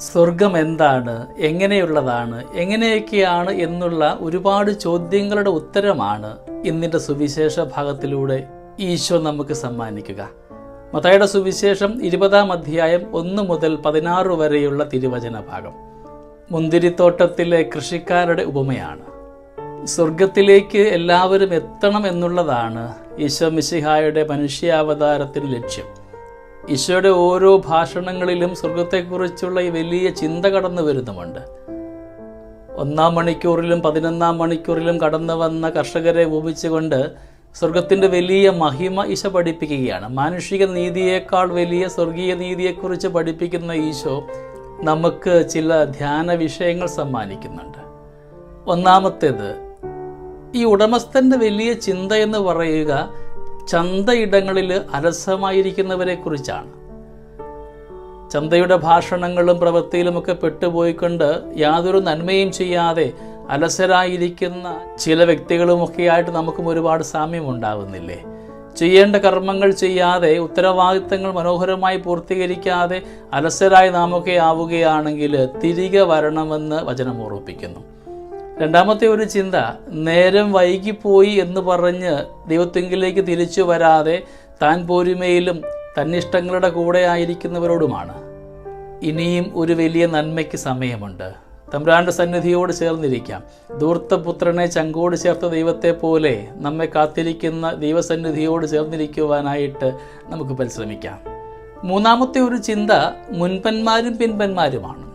സ്വർഗം എന്താണ്? എങ്ങനെയുള്ളതാണ്? എങ്ങനെയൊക്കെയാണ് എന്നുള്ള ഒരുപാട് ചോദ്യങ്ങളുടെ ഉത്തരമാണ് ഇന്നിന്റെ സുവിശേഷ ഭാഗത്തിലൂടെ ഈശോ നമുക്ക് സമ്മാനിക്കുക. മതയുടെ സുവിശേഷം ഇരുപതാം അധ്യായം ഒന്ന് മുതൽ പതിനാറ് വരെയുള്ള തിരുവചന ഭാഗം. മുന്തിരിത്തോട്ടത്തിലെ കൃഷിക്കാരുടെ ഉപമയാണ്. സ്വർഗത്തിലേക്ക് എല്ലാവരും എത്തണം എന്നുള്ളതാണ് ഈശോ മിശിഹായുടെ മനുഷ്യാവതാരത്തിന് ലക്ഷ്യം. ഈശോയുടെ ഓരോ ഭാഷണങ്ങളിലും സ്വർഗത്തെക്കുറിച്ചുള്ള ഈ വലിയ ചിന്ത കടന്നു വരുന്നുമുണ്ട്. ഒന്നാം മണിക്കൂറിലും പതിനൊന്നാം മണിക്കൂറിലും കടന്നു വന്ന കർഷകരെ ഉപമിച്ചുകൊണ്ട് സ്വർഗത്തിന്റെ വലിയ മഹിമ ഈശോ പഠിപ്പിക്കുകയാണ്. മാനുഷിക നീതിയേക്കാൾ വലിയ സ്വർഗീയ നീതിയെക്കുറിച്ച് പഠിപ്പിക്കുന്ന ഈശോ നമുക്ക് ചില ധ്യാന വിഷയങ്ങൾ സമ്മാനിക്കുന്നുണ്ട്. ഒന്നാമത്തേത് ഈ ഉടമസ്ഥന്റെ വലിയ ചിന്ത എന്ന് പറയുക ചന്തയിടങ്ങളിൽ അലസമായിരിക്കുന്നവരെ കുറിച്ചാണ് ചന്തയുടെ ഭാഷണങ്ങളും പ്രവൃത്തിയിലുമൊക്കെ പെട്ടുപോയിക്കൊണ്ട് യാതൊരു നന്മയും ചെയ്യാതെ അലസരായിരിക്കുന്ന ചില വ്യക്തികളുമൊക്കെയായിട്ട് നമുക്കും ഒരുപാട് സാമ്യം ഉണ്ടാവുന്നില്ലേ ചെയ്യേണ്ട കർമ്മങ്ങൾ ചെയ്യാതെ ഉത്തരവാദിത്തങ്ങൾ മനോഹരമായി പൂർത്തീകരിക്കാതെ അലസരായി നാമൊക്കെ ആവുകയാണെങ്കിൽ തിരികെ വരണമെന്ന് വചനം ഓർമ്മിപ്പിക്കുന്നു. രണ്ടാമത്തെ ഒരു ചിന്ത നേരം വൈകിപ്പോയി എന്ന് പറഞ്ഞ് ദൈവത്തെങ്കിലേക്ക് തിരിച്ചു വരാതെ താൻ പോരുമയിലും തന്നിഷ്ടങ്ങളുടെ കൂടെ ആയിരിക്കുന്നവരോടുമാണ്. ഇനിയും ഒരു വലിയ നന്മയ്ക്ക് സമയമുണ്ട്. തമ്പ്രാന്റെ സന്നിധിയോട് ചേർന്നിരിക്കാം. ദൂർത്തപുത്രനെ ചങ്കോട് ചേർത്ത ദൈവത്തെ പോലെ നമ്മെ കാത്തിരിക്കുന്ന ദൈവസന്നിധിയോട് ചേർന്നിരിക്കുവാനായിട്ട് നമുക്ക് പരിശ്രമിക്കാം. മൂന്നാമത്തെ ഒരു ചിന്ത മുൻപന്മാരും പിൻപന്മാരുമാണ്.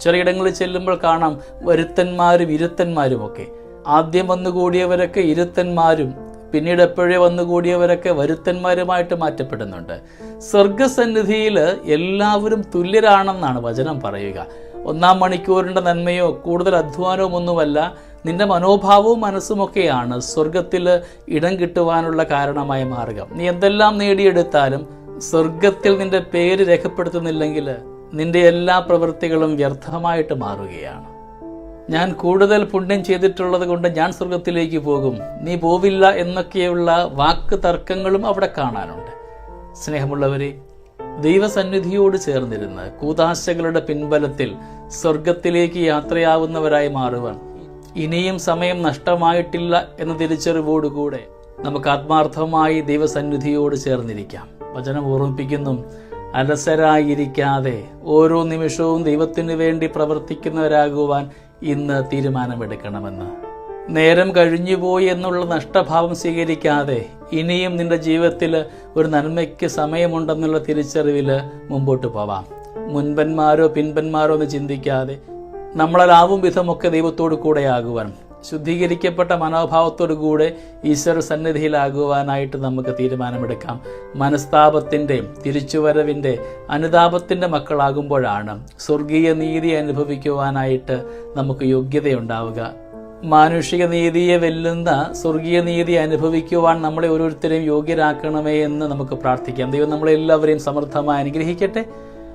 ചിലയിടങ്ങളിൽ ചെല്ലുമ്പോൾ കാണാം വരുത്തന്മാരും ഇരുത്തന്മാരും ഒക്കെ ആദ്യം വന്നുകൂടിയവരൊക്കെ ഇരുത്തന്മാരും പിന്നീട് എപ്പോഴേ വന്നുകൂടിയവരൊക്കെ വരുത്തന്മാരുമായിട്ട് മാറ്റപ്പെടുന്നുണ്ട്. സ്വർഗസന്നിധിയിൽ എല്ലാവരും തുല്യരാണെന്നാണ് വചനം പറയുക. ഒന്നാം മണിക്കൂറിന്റെ നന്മയോ കൂടുതൽ അധ്വാനവും ഒന്നുമല്ല നിന്റെ മനോഭാവവും മനസ്സുമൊക്കെയാണ് സ്വർഗത്തിൽ ഇടം കിട്ടുവാനുള്ള കാരണമായ മാർഗം. നീ എന്തെല്ലാം നേടിയെടുത്താലും സ്വർഗത്തിൽ നിന്റെ പേര് രേഖപ്പെടുത്തുന്നില്ലെങ്കിൽ നിന്റെ എല്ലാ പ്രവൃത്തികളും വ്യർത്ഥമായിട്ട് മാറുകയാണ്. ഞാൻ കൂടുതൽ പുണ്യം ചെയ്തിട്ടുള്ളത് കൊണ്ട് ഞാൻ സ്വർഗത്തിലേക്ക് പോകും. നീ പോവില്ല എന്നൊക്കെയുള്ള വാക്ക് തർക്കങ്ങളും അവിടെ കാണാനുണ്ട്. സ്നേഹമുള്ളവരെ ദൈവസന്നിധിയോട് ചേർന്നിരുന്ന് കൂതാശകളുടെ പിൻബലത്തിൽ സ്വർഗത്തിലേക്ക് യാത്രയാവുന്നവരായി മാറുവാൻ ഇനിയും സമയം നഷ്ടമായിട്ടില്ല എന്ന തിരിച്ചറിവോടുകൂടെ നമുക്ക് ആത്മാർത്ഥമായി ദൈവസന്നിധിയോട് ചേർന്നിരിക്കാം. വചനം ഓർമ്മിപ്പിക്കുന്നു. അലസരായിരിക്കാതെ ഓരോ നിമിഷവും ദൈവത്തിനു വേണ്ടി പ്രവർത്തിക്കുന്നവരാകുവാൻ ഇന്ന് തീരുമാനമെടുക്കണമെന്ന്. നേരം കഴിഞ്ഞുപോയി എന്നുള്ള നഷ്ടഭാവം സ്വീകരിക്കാതെ ഇനിയും നിന്റെ ജീവിതത്തിൽ ഒരു നന്മയ്ക്ക് സമയമുണ്ടെന്നുള്ള തിരിച്ചറിവിൽ മുമ്പോട്ട് പോവാം. മുൻപന്മാരോ പിൻപന്മാരോ എന്ന് ചിന്തിക്കാതെ നമ്മളാവും വിധമൊക്കെ ദൈവത്തോടു കൂടെയാകുവാൻ ശുദ്ധീകരിക്കപ്പെട്ട മനോഭാവത്തോടുകൂടെ ഈശ്വര സന്നിധിയിലാകുവാനായിട്ട് നമുക്ക് തീരുമാനമെടുക്കാം. മനസ്താപത്തിന്റെയും തിരിച്ചുവരവിന്റെ അനുതാപത്തിന്റെ മക്കളാകുമ്പോഴാണ് സ്വർഗീയ നീതി അനുഭവിക്കുവാനായിട്ട് നമുക്ക് യോഗ്യതയുണ്ടാവുക. മാനുഷിക നീതിയെ വെല്ലുന്ന സ്വർഗീയ നീതി അനുഭവിക്കുവാൻ നമ്മളെ ഓരോരുത്തരെയും യോഗ്യരാക്കണമേ എന്ന് നമുക്ക് പ്രാർത്ഥിക്കാം. ദൈവം നമ്മളെല്ലാവരെയും സമൃദ്ധമായി അനുഗ്രഹിക്കട്ടെ.